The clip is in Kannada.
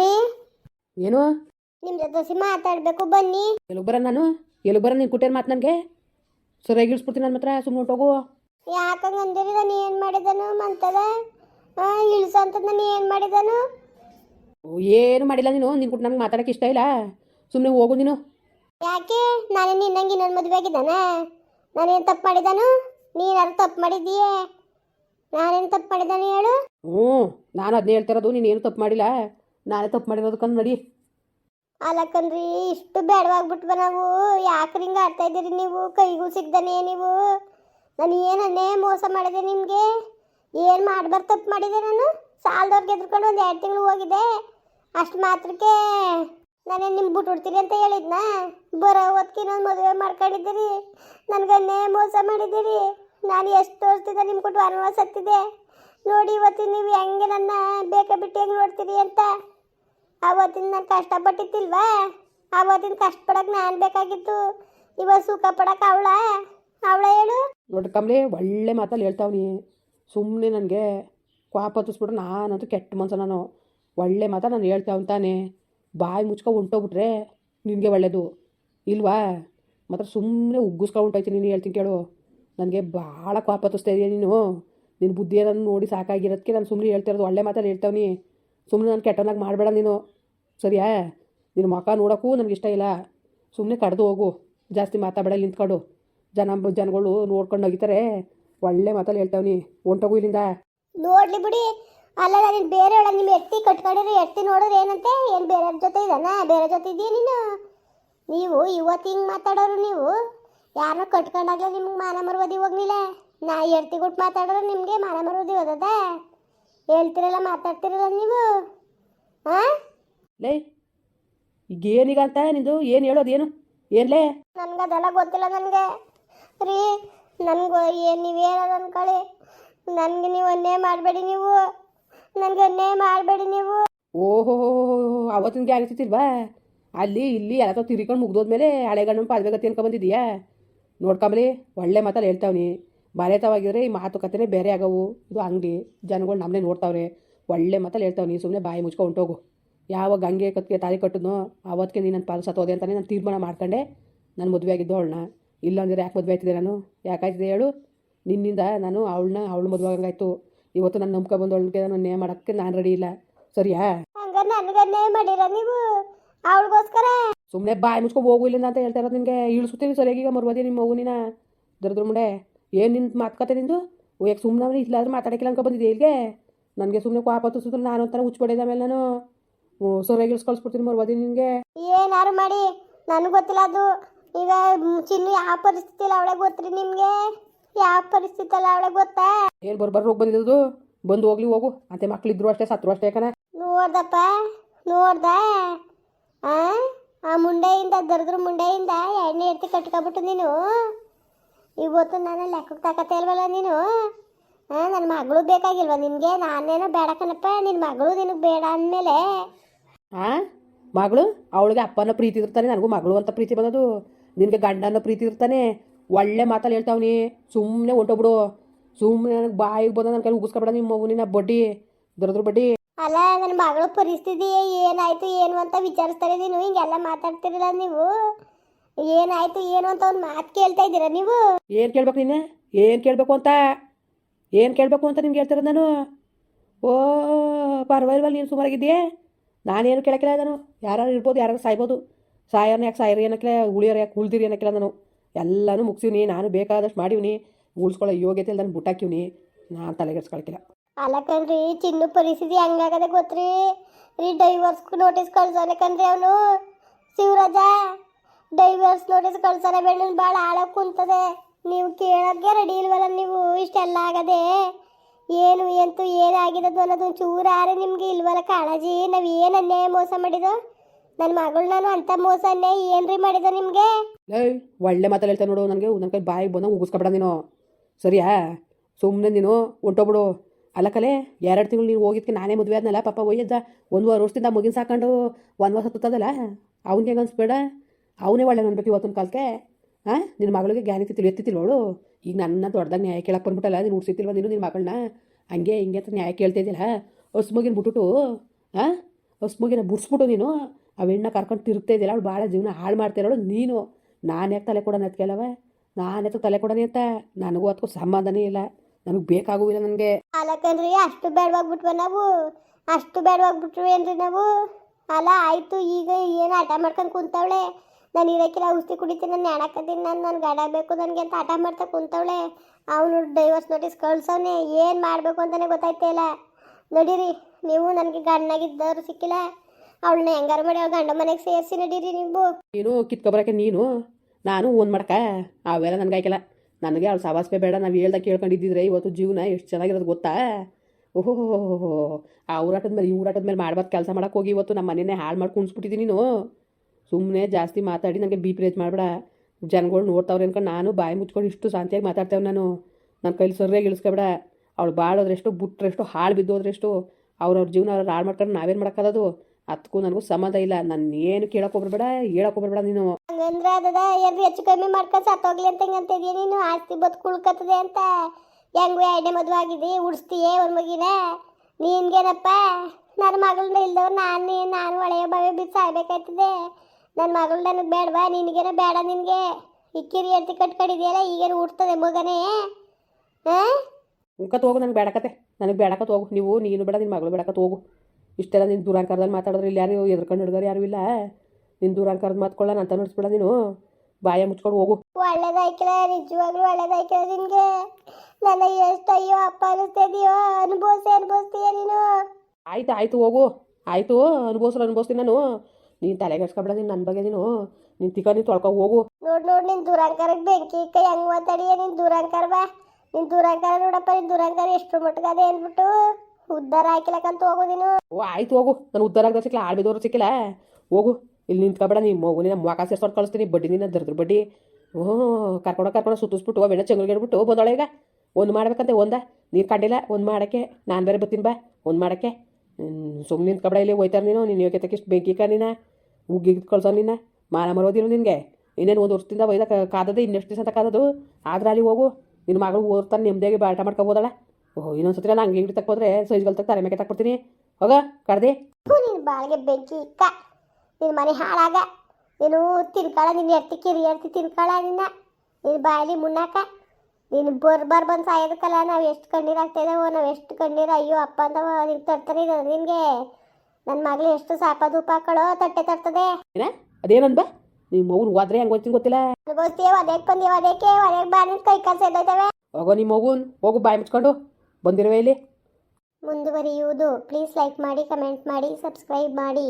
ರೀ? ಏನು? ನಿಮ್ಮ ಜೊತೆ ಮಾತಾಡಬೇಕು ಬನ್ನಿ. ಎಲ್ಲಿಗೆ ಬರ ನಾನು? ಎಲ್ಲಿಗೆ ಬರ ನೀನು ಕುಟ್ಟೇನು ಮಾತು ನನಗೆ? ಸರಿಯಾಗಿ ಇಳಿಸ್ಬಿಡ್ತೀನಿ ನನ್ನ ಹತ್ರ ಸುಮ್ಮನೆ ಹೊಟ್ಟೋಗು ಯಾಕಂಗ ಅಂದಿರಿ ನಾನು ಏನು ಮಾಡಿದನು ಮಂತದ? ಇಳಿಸು ಅಂತ ನಾನು ಏನು ಮಾಡಿದನು? ಓ, ಏನು ಮಾಡಿಲ್ಲ ನೀನು? ನಿನ್ ಕುಟ್ಟು ನಂಗೆ ಮಾತಾಡಕ್ಕೆ ಇಷ್ಟ ಇಲ್ಲ. ಸುಮ್ಮನೆ ಹೋಗು ನೀನು. ಯಾಕೆ? ನಾನು ನಿನ್ನಂಗೆ ಇನ್ನೊಂದು ಮದುವೆ ಆಗಿದ್ದಾನ? ನಾನೇನು ತಪ್ಪು ಮಾಡಿದನು? ನೀನಾರು ತಪ್ಪು ಮಾಡಿದ್ದೀಯೇ? ನಾನೇನು ತಪ್ಪು ಮಾಡಿದಾನು ಹೇಳು? ಹ್ಞೂ ನಾನು ಅದನ್ನೇ ಹೇಳ್ತಿರೋದು ನೀನು ಏನು ತಪ್ಪು ಮಾಡಿಲ್ಲ. ನಾನೇ ತಪ್ಪು ಮಾಡಿರೋದು ಕಂದು ನಡಿ. ಅಲ್ಲಕ್ಕನ್ರಿ ಇಷ್ಟು ಬೇಡವಾಗ್ಬಿಟ್ವ ನಾವು. ಯಾಕೆ ಹಿಂಗೆ ಆಡ್ತಾ ಇದ್ದೀರಿ ನೀವು? ಕೈಗೂ ಸಿಗ್ದಾನೆ ನೀವು. ನಾನು ಏನನ್ನೇ ಮೋಸ ಮಾಡಿದೆ ನಿಮಗೆ? ಏನು ಮಾಡ್ಬಾರ್ದು ತಪ್ಪು ಮಾಡಿದೆ ನಾನು? ಸಾಲದವ್ರಿಗೆ ಎದ್ರುಕೊಂಡು ಒಂದು ಎರಡು ತಿಂಗಳು ಹೋಗಿದೆ. ಅಷ್ಟು ಮಾತ್ರಕ್ಕೆ ನಾನೇನು ನಿಮ್ಗೆ ಬಿಟ್ಬಿಡ್ತೀನಿ ಅಂತ ಹೇಳಿದ್ನಾ? ಬರೋ ಹೊತ್ತಿಗೆ ನಾನು ಮದುವೆ ಮಾಡ್ಕೊಂಡಿದ್ದೀರಿ. ನನಗನ್ನೇ ಮೋಸ ಮಾಡಿದ್ದೀರಿ. ನಾನು ಎಷ್ಟು ತೋರಿಸ್ತಿದ್ದೆ ನಿಮ್ಮ ಕೊಟ್ಟು ವನವಾಸ ಹತ್ತಿದೆ ನೋಡಿ ಇವತ್ತು ನೀವು ಹೆಂಗೆ ನನ್ನ ಬೇಕಾ ಬಿಟ್ಟು ಹೆಂಗೆ ನೋಡ್ತೀರಿ ಅಂತ. ಆವತ್ತಿನ ನಾನು ಕಷ್ಟಪಟ್ಟಿತ್ತಿಲ್ವಾ ಆವತ್ತಿನ ಕಷ್ಟಪಡಕ್ಕೆ ನಾನು ಬೇಕಾಗಿತ್ತು ಇವತ್ತು ಸುಖ ಪಡಕ್ಕೆ ಅವಳ. ಅವಳ ಹೇಳು. ನೋಡ್ರಿ ಕಮಲಿ, ಒಳ್ಳೆ ಮಾತಲ್ಲಿ ಹೇಳ್ತಾವ್ನಿ ಸುಮ್ಮನೆ ನನಗೆ ಕ್ವಾಪ ಹತ್ತಿಸ್ಬಿಟ್ರೆ ನಾನಂತೂ ಕೆಟ್ಟ ಮನ್ಸ ನಾನು. ಒಳ್ಳೆ ಮಾತ ನಾನು ಹೇಳ್ತಾವ್ ತಾನೆ ಬಾಯಿ ಮುಚ್ಕೊ ಹೊಂಟೋಗ್ಬಿಟ್ರೆ ನಿನಗೆ ಒಳ್ಳೇದು. ಇಲ್ವಾ? ಮಾತ್ರ ಸುಮ್ಮನೆ ಉಗ್ಗಿಸ್ಕೊಂಡು ಹೊಂಟೋಯ್ತಿ ನೀನು ಹೇಳ್ತೀನಿ ಕೇಳು. ನನಗೆ ಭಾಳ ಕ್ವಾಪ ಹತ್ತಿಸ್ತಾ ಇದೆಯಾ ನೀನು. ನಿನ್ನ ಬುದ್ಧಿ ನಾನು ನೋಡಿ ಸಾಕಾಗಿರೋದಕ್ಕೆ ನಾನು ಸುಮ್ಮನೆ ಹೇಳ್ತಿರೋದು ಒಳ್ಳೆ ಮಾತಲ್ಲಿ ಹೇಳ್ತಾವ್ನಿ ಸುಮ್ಮನೆ ನಾನು ಕೆಟ್ಟವನಾಗಿ ಮಾಡಬೇಡ ನೀನು. ಸರಿಯಾ? ನಿನ್ನ ಮುಖ ನೋಡೋಕ್ಕೂ ನನಗೆ ಇಷ್ಟ ಇಲ್ಲ. ಸುಮ್ಮನೆ ಕಡ್ದು ಹೋಗು. ಜಾಸ್ತಿ ಮಾತಾಡಬೇಡ ನಿಂತ್ಕೊಂಡು. ಜನ ಜನಗಳು ನೋಡ್ಕೊಂಡು ಹೋಗಿತಾರೆ ಒಳ್ಳೆ ಮಾತಲ್ಲಿ ಹೇಳ್ತಾವ್ನಿ. ಹೊಂಟೋಗು ಇಲ್ಲಿಂದ. ನೋಡ್ಲಿ ಬಿಡಿ. ಅಲ್ಲ, ನಾನು ಬೇರೆ ಒಳಗೆ ನಿಮ್ಮ ಎತ್ತಿ ಕಟ್ಕೊಂಡಿರಿ ಎತ್ತಿ ನೋಡಿದ್ರೆ ಏನಂತೆ? ಏನು ಬೇರೆಯವ್ರ ಜೊತೆ ಇದ್ದಾನ ಬೇರೆ ಜೊತೆ ಇದೆಯಾ ನೀನು? ನೀವು ಇವತ್ತು ಹಿಂಗೆ ಮಾತಾಡೋರು ನೀವು? ಯಾರನ್ನೂ ಕಟ್ಕೊಂಡಾಗ್ಲೇ ನಿಮ್ಗೆ ಮಾನ ಮರುವದಿ ಹೋಗ್ಲಿಲ್ಲ. ನಾ ಎಡ್ತಿ ಕೊಟ್ಟು ಮಾತಾಡೋರು ನಿಮಗೆ ಮಾನ ಮರುವದಿ ಹೋದದ? ಹೇಳ್ತಿರಲ್ಲ, ಮಾತಾಡ್ತಿರಲ್ಲ ನೀವು? ಲೇ ಈಗ ಏನೀಗ ಅಂತ ನಿಂದು ಏನು ಹೇಳೋದು ಏನು? ಏನ್ಲೇ ನನ್ಗೆ ಅದೆಲ್ಲ ಗೊತ್ತಿಲ್ಲ ನನಗೆ. ರೀ ನನಗೆ ಏನು ಹೇಳೋದು ಅನ್ಕೊಳ್ಳಿ. ನನಗೆ ನೀವು ಅನ್ಯಾಯ ಮಾಡಬೇಡಿ ನೀವು. ನನಗೆ ಅನ್ಯಾಯ ಮಾಡಬೇಡಿ ನೀವು. ಓಹೋ ಅವತ್ತಿನ ಗ್ಯಾರಂತಿಲ್ವಾ ಅಲ್ಲಿ ಇಲ್ಲಿ ಎಲ್ಲ ತಿರ್ಕೊಂಡು ಮುಗ್ದೋದ್ಮೇಲೆ ಹಳೆಗಣ್ಣನ ಪಾಲ್ಬೇಗತಿ ಅನ್ಕೊಂಬಂದಿದೀಯಾ? ನೋಡ್ಕೊಂಬಲಿ ಒಳ್ಳೆ ಮಾತಲ್ಲಿ ಹೇಳ್ತಾವ್ನಿ. ಬಾರೇತವಾಗಿದ್ರೆ ಈ ಮಾತುಕತೆನೇ ಬೇರೆ ಆಗವು. ಇದು ಅಂಗಡಿ ಜನಗಳು ನಮ್ಮನೆ ನೋಡ್ತಾವ್ರೆ. ಒಳ್ಳೆ ಮಾತಲ್ಲಿ ಹೇಳ್ತಾವ್ನಿ. ಸುಮ್ಮನೆ ಬಾಯಿ ಮುಚ್ಕೊಂಡು ಹೊಂಟೋಗು. ಯಾವಾಗ ಗಂಗೆ ಕತ್ತಿಗೆ ತಾಳಿ ಕಟ್ಟಿದ್ನೋ ಆವತ್ತಿಗೆ ನೀನು ನನ್ನ ಪಾಲು ಸತ್ತೋದೆ ಅಂತಲೇ ನಾನು ತೀರ್ಮಾನ ಮಾಡ್ಕೊಂಡೆ. ನಾನು ಮದುವೆ ಆಗಿದ್ದು ಅವಳನ್ನ. ಇಲ್ಲಾಂದ್ರೆ ಯಾಕೆ ಮದುವೆ ಆಯ್ತಿದ್ದೆ ನಾನು? ಯಾಕಾಯ್ತಿದೆ ಹೇಳು. ನಿನ್ನಿಂದ ನಾನು ಅವಳನ್ನ ಅವಳು ಮದುವೆ ಆಗಂಗಾಯ್ತು. ಇವತ್ತು ನಾನು ನಂಬ್ಕೊ ಬಂದವಳಿಗೆ ನಾನು ನೇ ಮಾಡೋಕ್ಕೆ ನಾನು ರೆಡಿ ಇಲ್ಲ. ಸರಿಯಾ? ಅವಳಿಗೋಸ್ಕರ? ಸುಮ್ಮನೆ ಬಾಯಿ ಮುಚ್ಕೊ ಹೋಗು ಇಲ್ಲಿಂದ ಅಂತ ಹೇಳ್ತಾ ಇರೋದು ನಿನಗೆ. ಇಳಿಸುತ್ತೀನಿ ಸರಿಯಾಗಿ ಈಗ ಮರುವದಿ ನಿಮ್ಮ ಮಗು ನಿನ್ನ ದರದ್ರ ಮುಂಡೆ. ಏನು ನಿನ್ನ ಮಾತುಕತೆ ನಿಂದು? ಯಾಕೆ ಸುಮ್ಮನೆ ಇಲ್ಲ ಆದ್ರೆ ಮಾತಾಡೋಕ್ಕಿಲ್ಲ ಅನ್ಕೊ ಬಂದಿದ್ದೆ ಇಲ್ಲಿಗೆ? ನನಗೆ ಸುಮ್ಮನೆ ಕೋಪ ತುಸಿದ್ರು ನಾನು ಅಂತಾನೆ ಹುಚ್ಪಡಿದ ಆಮೇಲೆ ನಾನು. ಹ್ಞೂ ಸರಿಯಾಗಿ ಇಳಿಸ್ಕೊಳ್ಸ್ಬಿಡ್ತೀನಿ ಮರುವದಿ ನಿನಗೆ? ಏನಾರು ಮಾಡಿ ನನಗೆ ಗೊತ್ತಿಲ್ಲ ಅದು. ಈಗ ಚಿನ್ನು ಯಾವ ಪರಿಸ್ಥಿತಿ ಇಲ್ಲ ಅವಳೆ ಗೊತ್ತ್ರಿ ನಿಮಗೆ? ಯಾವ ಪರಿಸ್ಥಿತಿ ಅಲ್ಲ ಅವಳೆ ಗೊತ್ತಾ? ಏನು ಬರ್ಬರ್ ಹೋಗಿ ಬಂದಿದ್ದು ಬಂದು ಹೋಗ್ಲಿ ಹೋಗು. ಅಂತೆ ಮಕ್ಳಿದ್ರು ಅಷ್ಟೇ ಸತ್ರು ಅಷ್ಟೇ ಕಣ. ನೋಡ್ದಪ್ಪ ನೋಡ್ದ? ಆ? ಆ ಮುಂಡೆಯಿಂದ ದರ್ದ್ರ ಮುಂಡೆಯಿಂದ ಎಣ್ಣೆ ಎತ್ತಿ ಕಟ್ಕೊಬಿಟ್ಟು ನೀನು? ಇವತ್ತು ನಾನು ಲೆಕ್ಕಕ್ಕೆ ತಾಕತ್ತೆ ಇಲ್ವಲ್ಲ ನೀನು? ನನ್ನ ಮಗಳು ಬೇಕಾಗಿಲ್ವ ನಿನಗೆ? ನಾನೇನೋ ಬೇಡ ಕಣಪ್ಪ ನಿನ್ನ ಮಗಳು ನಿನಗೆ ಬೇಡ ಅಂದಮೇಲೆ. ಹಾಂ ಮಗಳು? ಅವಳಿಗೆ ಅಪ್ಪನ ಪ್ರೀತಿ ಇರ್ತಾನೆ ನನಗೂ ಮಗಳು ಅಂತ ಪ್ರೀತಿ ಬಂದದು ನಿನಗೆ ಗಂಡನ ಪ್ರೀತಿ ಇರ್ತಾನೆ. ಒಳ್ಳೆ ಮಾತಲ್ಲಿ ಹೇಳ್ತಾವನಿ. ಸುಮ್ಮನೆ ಹೊಂಟೋಗ್ಬಿಡು. ಸುಮ್ಮನೆ ನನಗೆ ಬಾಯಿಗೆ ಬಂದ ನನ್ನ ಕೈ ಉಗಿಸ್ಕೊಬೇಡ ನಿಮ್ಮ ಮಗುನಿನ ಬಡ್ಡಿ. ದೊರದ್ರ ಬಡ್ಡಿ. ಅಲ್ಲ ನನ್ನ ಮಗಳ ಪರಿಸ್ಥಿತಿ ಏನಾಯ್ತು ಏನು ಅಂತ ವಿಚಾರಿಸ್ತಾರೆ ನೀನು ಹಿಂಗೆಲ್ಲ ಮಾತಾಡ್ತಿರಲ್ಲ ನೀವು? ಏನಾಯ್ತು ಏನು ಅಂತ ಒಂದು ಮಾತು ಕೇಳ್ತಾ ಇದ್ದೀರಾ ನೀವು? ಏನು ಕೇಳ್ಬೇಕು ನೀನು? ಏನು ಕೇಳಬೇಕು ಅಂತ? ಏನು ಕೇಳಬೇಕು ಅಂತ ನಿಮ್ಗೆ ಹೇಳ್ತಿರೋದು ನಾನು? ಓ ಪರವಾಗಿಲ್ವಲ್ಲ ನೀನು ಸುಮಾರಾಗಿದ್ದೀಯೇ? ನಾನೇನು ಕೇಳಕ್ಕಿಲ್ಲ ನಾನು ಯಾರು ಇರ್ಬೋದು ಯಾರು ಸಾಯ್ಬೋದು. ಸಾಯೋರ್ನ ಯಾಕೆ ಸಾಯಿರಿ ಅನ್ನಕ್ಕಿಲ್ಲ ಉಳಿಯೋರು ಯಾಕೆ ಉಳ್ದಿರಿ ಅನ್ನಕ್ಕಿಲ್ಲ ನಾನು. ಎಲ್ಲನೂ ಮುಗಿಸಿವ್ನಿ, ನಾನು ಬೇಕಾದಷ್ಟು ಮಾಡಿವ್ನಿ. ಉಳಿಸ್ಕೊಳ್ಳೋ ಯೋಗ್ಯತೆ ಇಲ್ಲ ನಾನು ಬುಟ್ಟಾಕಿವ್ನಿ ನಾನು ತಲೆಗೆಡ್ಸ್ಕೊಳಕ್ಕಿಲ್ಲ ಅಲ್ಲ ಕಣ್ರಿ, ಚಿನ್ನು ಪರಿಸ್ಥಿತಿ ಹಂಗಾಗದೆ ಗೊತ್ತ್ರಿ? ರೀ ಡೈವರ್ಸ್ ನೋಟಿಸ್ ಕಳ್ಸೋನೆ ಕಣ್ರಿ ಅವನು. ಶಿವರಾಜ ಡೈವರ್ಸ್ ನೋಟಿಸ್ ಕಳ್ಸೋನೆ ಬೆಳ್ಳಿನ ಭಾಳ ಆಳಕ್ಕೆ ಕುಂತದೆ. ನೀವು ಕೇಳೋಕ್ಕೆ ರೆಡಿ ಇಲ್ವಲ್ಲ ನೀವು? ಇಷ್ಟೆಲ್ಲ ಆಗದೆ. ಏನು, ಎಂತೂ ಏನಾಗಿರೋದು ಅನ್ನೋದು ಚೂರಾರೆ ನಿಮಗೆ ಇಲ್ವಲ್ಲ ಕಾಳಜಿ? ನಾವು ಏನು ಅನ್ಯಾಯ ಮೋಸ ಮಾಡಿದೋ ನನ್ನ ಮಗಳು ನಾನು ಅಂತ ಮೋಸ, ಅನ್ಯಾಯ ಏನ್ರಿ ಮಾಡಿದ ನಿಮಗೆ? ಏಯ್ ಒಳ್ಳೆ ಮಾತಲ್ಲಿ ಹೇಳ್ತಾ ನೋಡು, ನನಗೆ ನನ್ನ ಕೈ ಬಾಯಿಗೆ ಬಂದ ಉಗಿಸ್ಕೊಬೇಡ ನೀನು. ಸರಿಯಾ? ಸುಮ್ಮನೆ ನೀನು ಹೊಂಟೋಗ್ಬಿಡು. ಅಲ್ಲ ಕಲೆ, ಎರಡು ತಿಂಗಳು ನೀವು ಹೋಗಿದ್ಕೆ ನಾನೇ ಮದುವೆ ಆದ್ನಲ್ಲ, ಪಾಪ ಒಯ್ಯದ್ದ ಒಂದುವರೆ ವರ್ಷದಿಂದ ಮುಗಿನ ಸಾಕೊಂಡು, ಒಂದು ವರ್ಷ ಹತ್ತದಲ್ಲ ಅವ್ನಿಗೆ ಹೆಂಗೆ ಅನ್ಸ್ಬೇಡ? ಅವನೇ ಒಳ್ಳೆ ಅನ್ಬೇಕು ಇವತ್ತಿನ ಕಾಲಕ್ಕೆ. ಹಾಂ ನಿನ್ನ ಮಗಳಿಗೆ ಜ್ಞಾನ ತಿಳಿ ಅವಳು? ಈಗ ನನ್ನ ದೊಡ್ಡದಾಗ ನ್ಯಾಯ ಕೇಳಕ್ಕೆ ಬಂದ್ಬಿಟ್ಟಲ್ಲ, ನೀನು ಉಡ್ಸಿತಿಲ್ವ ನೀನು ನಿನ್ನ ಮಗಳನ್ನ? ಹಂಗೆ ಹಿಂಗೆ ಅಂತ ನ್ಯಾಯ ಕೇಳ್ತಾ ಇದೆಯಲ್ಲ? ಹೊಸ ಮಗಿನ ಬಿಟ್ಬಿಟ್ಟು ಹಾಂ ಹೊಸ್ಮಗಿನ ಬುಡ್ಸ್ಬಿಟ್ಟು ನೀನು? ಆ ಹೆಣ್ಣ ಕರ್ಕೊಂಡು ತಿರುಗ್ತಾ ಇದ್ದಿಲ್ಲ ಅವಳು ಭಾಳ ಜೀವನ ಹಾಳು ಮಾಡ್ತಿರೋಳು ನೀನು. ನಾನು ಯಾಕೆ ತಲೆ ಕೊಡೋಣ ಅದಕ್ಕೆಲ್ಲವ ನಾನು ಯಾಕೆ ತಲೆ ಕೊಡೋಣ ಅಂತ? ನನಗೂ ಅದಕ್ಕೂ ಸಂಬಂಧನೇ ಇಲ್ಲ. ನನಗೆ ಬೇಕಾಗುವಿಲ್ಲ ನನಗೆ. ಅಲ್ಲಕ್ಕೇನ್ರಿ ಅಷ್ಟು ಬೇಡವಾಗ್ಬಿಟ್ವ ನಾವು? ಅಷ್ಟು ಬೇಡವಾಗ್ಬಿಟ್ರು ಏನ್ರಿ ನಾವು? ಅಲ್ಲ, ಆಯ್ತು, ಈಗ ಏನು ಆಟ ಮಾಡ್ಕೊಂಡು ಕುಂತವಳೆ? ನಾನು ಇರೋಕ್ಕಿಲ್ಲ ಔಷಧಿ ಕುಡಿತೀನಿ, ನಾನು ನೆಣಕತ್ತೀನಿ ನಾನು ನಾನು ಗಾಡ ಬೇಕು ನನಗೆ ಅಂತ ಹಠ ಮಾಡ್ತಾ ಕುಂತವಳೆ. ಅವನು ಡೈವರ್ಸ್ ನೋಟಿಸ್ ಕಳ್ಸವನೆ, ಏನು ಮಾಡಬೇಕು ಅಂತಲೇ ಗೊತ್ತಾಯ್ತಾ ಇಲ್ಲ. ನಡೀರಿ, ನೀವು ನನಗೆ ಗಂಡನಾಗಿದ್ದವ್ರು ಸಿಕ್ಕಿಲ್ಲ. ಅವಳನ್ನ ಹೆಂಗಾರು ಮಾಡಿ ಅವ್ಳ ಗಂಡ ಮನೆಗೆ ಸೇರಿಸಿ ನಡೀರಿ ನೀವು. ನೀನು ಕಿತ್ಕೊಬರಕ್ಕೆ ನೀನು? ನಾನು ಓನ್ ಮಾಡಕ? ಅವೆಲ್ಲ ನನಗೆ ಆಯ್ಕಲ್ಲ ನನಗೆ ಅವ್ಳು ಸವಾಸ್ಪೆ ಬೇಡ, ನಾವು ಹೇಳ್ದಾಗ ಕೇಳ್ಕೊಂಡಿದ್ದಿದ್ರೆ ಇವತ್ತು ಜೀವನ ಎಷ್ಟು ಚೆನ್ನಾಗಿರೋದು ಗೊತ್ತಾ? ಓಹೋ ಆ ಊರಾಟದ ಮೇಲೆ, ಈ ಊರಾಟದ ಮೇಲೆ ಮಾಡ್ಬಾರ್ದು ಕೆಲಸ ಮಾಡೋಕೆ ಹೋಗಿ ಇವತ್ತು ನಮ್ಮ ಮನೆಯೇ ಹಾಳು ಮಾಡಿ ಕುಣಿಸ್ಬಿಟ್ಟಿದ್ದೀನಿ ನೀನು. ಸುಮ್ಮನೆ ಜಾಸ್ತಿ ಮಾತಾಡಿ ನನಗೆ ಬಿ ಪ್ರೇಜ್ ಮಾಡಬೇಡ. ಜನಗಳು ನೋಡ್ತಾವ್ರೆ ಅನ್ಕೊಂಡು ನಾನು ಬಾಯಿ ಮುಚ್ಕೊಂಡು ಇಷ್ಟು ಶಾಂತಿಯಾಗಿ ಮಾತಾಡ್ತೇವೆ ನಾನು. ನನ್ನ ಕೈಲಿ ಸರಿಯಾಗಿ ಇಳಿಸ್ಕೊಬೇಡ. ಅವಳು ಬಾಳೋದ್ರೆಷ್ಟು, ಬಿಟ್ರೆಷ್ಟು, ಹಾಳು ಬಿದ್ದೋದ್ರೆಷ್ಟು ಅವ್ರವ್ರ ಜೀವನ ಅವ್ರು ಹಾಳು ಮಾಡ್ಕೊಂಡು ನಾವೇನು ಮಾಡೋಕ್ಕದು ಅದಕ್ಕೂ ನನಗೂ ಸಂಬಂಧ ಇಲ್ಲ. ನಾನು ಏನು ಕೇಳಕ್ಕೆ ಹೋಗ್ಬೇಡ ಹೇಳಕ್ಕೆ ಹೋಗ್ಬೇಡ ನೀನು. ಹಂಗಂದ್ರೆ ಅದದ ಎರಡು ಹೆಚ್ಚು ಕಮ್ಮಿ ಮಾಡ್ಕೊಂಡು ಸತ್ತೋಗ್ಲಿ ಅಂತ ಹಿಂಗಂತ ಇದೀಯ ನೀನು? ಆಸ್ತಿ ಬದ್ದು ಕುಳ್ಕತ್ತದೆ ಅಂತ. ಹೆಂಗು ಎರಡನೇ ಮದುವೆ ಆಗಿದೆ ಉಡಿಸ್ತೀಯೇ ಒಂದು ಮಗಿನ? ನೀನ್ಗೇನಪ್ಪ? ನನ್ನ ಮಗಳನ್ನ ಇಲ್ದವ್ರು ನಾನು ನಾನು ಒಳೆಯ ಬಾವಿ ಬಿದ್ದು ಸಾಯ್ಬೇಕಾಯ್ತದೆ. ನನ್ನ ಮಗಳು ನನಗೆ ಬೇಡವಾ ನಿನಗೇನ ಬೇಡ ನಿನಗೆ? ಇಕ್ಕಿರಿ ಎಡ್ತಿ ಕಟ್ಕೊಂಡಿದೆಯಲ್ಲ ಈಗೇನು ಹುಡ್ತದೆ ಮಗನೇ? ಹಾಂ ಉಂಕತ್ ಹೋಗು ನನಗೆ ಬೇಡಕತೆ ನನಗೆ ಬೇಡಕತ್ ಹೋಗು. ನೀವು ನೀನು ಬೇಡ ನಿನ್ನ ಮಗಳು ಬೇಡಕತ್ ಹೋಗು. ಇಷ್ಟೆಲ್ಲ ನಿನ್ನ ದೂರಾಂಕಾರದಲ್ಲಿ ಮಾತಾಡಿದ್ರೆ ಇಲ್ಲಿ ಯಾರು ಎದ್ರಕೊಂಡು ಹುಡುಗರು ಯಾರು ಇಲ್ಲ. ನಿನ್ನ ದೂರಾಂಕಾರದ ಮಾತ್ಕೊಳ್ಳ ಅಂತ ನಡೆಸ್ಬೇಡ ನೀನು. ಬಾಯ ಮುಚ್ಕೊಂಡು ಹೋಗು. ಒಳ್ಳೇದಾಯ್ಕಿಲ್ಲ ನಿಜವಾಗ್ಲೂ ಒಳ್ಳೇದಾಯ್ಕಿಲ್ಲ ನಿನಗೆ. ನನ್ನ ಎಷ್ಟು ಅಯ್ಯೋ ಅಪ್ಪ ಅನಿಸ್ತಿದೆಯೋ ಅನುಭವಿಸಿ ಅನುಭವಿಸ್ತೀಯ ನೀನು? ಆಯ್ತು ಆಯ್ತು ಹೋಗು. ಆಯಿತು ಅನುಭವಿಸ್ರು ಅನುಭವಿಸ್ತೀನಿ ನಾನು. ನೀನು ತಲೆಗೆಡ್ಸ್ಕೊಬೇಡ ನೀನು ನನ್ನ ಬಗ್ಗೆ ನೀನು ನಿನ್ ತಿಕ್ಕ ನೀನು ತೊಳ್ಕೊ ಹೋಗು. ನೋಡ್ ನೋಡ್ ನಿನ್ ದುರಂಕಾರಕ್ಕೆ ಬೆಂಕಿ ಕೈ ಹೆಂಗ್ ಮಾತಾಡಿಯ ನಿನ್ ದುರಂಕಾರ ಬಾ. ನಿನ್ ದುರಂಕಾರ ನೋಡಪ್ಪ ನಿನ್ ದುರಂಕಾರ ಎಷ್ಟು ಮಟ್ಟಿಗೆ ಅದೇ ಅಂದ್ಬಿಟ್ಟು ಉದ್ಧಾರ ಹಾಕಿಲಕ್ಕಂತ ಹೋಗು ನೀನು. ಓ ಆಯ್ತು ಹೋಗು. ನಾನು ಉದ್ದಾರ ಆಗದ ಸಿಕ್ಕಿಲ್ಲ ಆಳ್ಬಿದವ್ರು ಸಿಕ್ಕಿಲ್ಲ. ಹೋಗು ಇಲ್ಲಿ ನಿಂತ್ಕೊಬೇಡ ನೀ ಮಗು ನಿನ್ನ ಮೊಕ ಸೇರ್ಸ್ಕೊಂಡು ಕಳಿಸ್ತೀನಿ ಬಡ್ಡಿ ನಿನ್ನ ದರ್ದ್ರ ಬಡ್ಡಿ. ಹ್ಞೂ ಕರ್ಕೊಂಡು ಕರ್ಕೊಂಡು ಸುತ್ತಿಸ್ಬಿಟ್ಟು ಬೆಣ್ಣ ಚಂಗಲ್ಗೆಡ್ಬಿಟ್ಟು ಬಂದೋಳೆ ಈಗ. ಒಂದು ಮಾಡ್ಬೇಕಂತ ಒಂದ. ನೀರು ಕಂಡಿಲ್ಲ ಒಂದು ಮಾಡಕ್ಕೆ. ನಾನು ಬೇರೆ ಬರ್ತೀನಿ ಬಾ ಒಂದು ಮಾಡೋಕ್ಕೆ. ಸುಮ್ಮನೆ ನಿಂತ್ಕೊಬೇಡ ಇಲ್ಲಿ ಹೋಯ್ತಾರೆ ನೀನು ನೀನು ಯೋಗ್ಯತಕ್ಕೆ ಇಷ್ಟು ಬೆಂಕಿ ಕ ನೀನು ಉಗ್ಗಿಗೆ ಕಳ್ಸೋ ನಿನ್ನ ಮಾನ ಮರೋದಿಲ್ಲ ನಿನಗೆ. ಇನ್ನೇನು ಒಂದು ವರ್ಷದಿಂದ ಒಯ್ದ ಕಾದದೆ ಇನ್ನೆಷ್ಟು ದಿವಸ ಅಂತ ಕಾದದು ಆದ್ರೆ ಅಲ್ಲಿ ಹೋಗು. ನಿನ್ನ ಮಗಳು ಓದ್ತಾನೆ ನೆಮ್ಮದಿಯಾಗಿ ಬಾಟ ಮಾಡ್ಕೊಬೋದಲ್ಲ ಓಹ್, ಇನ್ನೊಂದು ಸತಿ ನಾನು ಹಂಗೆ ಹಿಡಿ ತಕ್ಕೋದ್ರೆ ಸೈಜ್ಗಳು ತಕ್ಕ ತಲೆ ಮೇಲೆ ತಕ್ಕೊಡ್ತೀನಿ ಹೋಗ ಕಡ್ದೆ ನಿನ್ನ ನಿನ್ ಬಾಳಿಗೆ ಬೆಂಕಿ ಇಕ್ಕ ನಿನ್ನ ಮನೆ ಹಾಳಾಗ. ನೀನು ತಿನ್ಕಾಳ ನಿನ್ನ ಎರ್ತಿ ಕಿರಿ ಎರ್ತಿ ತಿನ್ಕಾಳ ನಿನ್ನ. ನಿನ್ನ ಬಾಯಲ್ಲಿ ಮುನ್ನಾಕ. ನೀನು ಬರ್ ಬರ್ ಬಂದು ಸಾಯೋದಕ್ಕಲ್ಲ, ನಾವು ಎಷ್ಟು ಕಣ್ಣೀರು ಆಗ್ತಾ ಇದಾವೋ, ನಾವು ಎಷ್ಟು ಕಣ್ಣೀರು ಅಯ್ಯೋ, ಅಪ್ಪ ಅಂತವ ನಿನ್ ತರ್ತಾರೆ ನಿನಗೆ. ನನ್ನ ಮಗಳು ಎಷ್ಟು ಸಾಪದೂಪ ಹಾಕೊಳ್ಳೋ ತಟ್ಟೆ ತರ್ತದೆ. ಏನ? ಅದೇನಂದ ನಿಮ್ಮ ಮಗು ಹೋದ್ರೆ ಹೆಂಗ್ ಹೋಗ್ತೀನಿ ಗೊತ್ತಿಲ್ಲ? ಅನುಭವಿಸ್ತೀಯ? ಒದೇಕ್ ಬಂದಿ ಅದಕ್ಕೆ ಒದೇಕ್ ಬಾ ನಿನ್ ಕೈ ಕಾಲು ಎದ್ದೈತವೆ ಹೋಗೋ ನಿಮ್ಮ ಮಗುನ್ ಹೋಗು ಬಾಯಿ ಮುಚ್ಕೊಂಡು. ಬಂದಿರುವೆ ಇಲ್ಲಿ. ಮುಂದುವರಿಯುವುದು. ಪ್ಲೀಸ್ ಲೈಕ್ ಮಾಡಿ ಕಮೆಂಟ್ ಮಾಡಿ ಸಬ್ಸ್ಕ್ರೈಬ್ ಮಾಡಿ.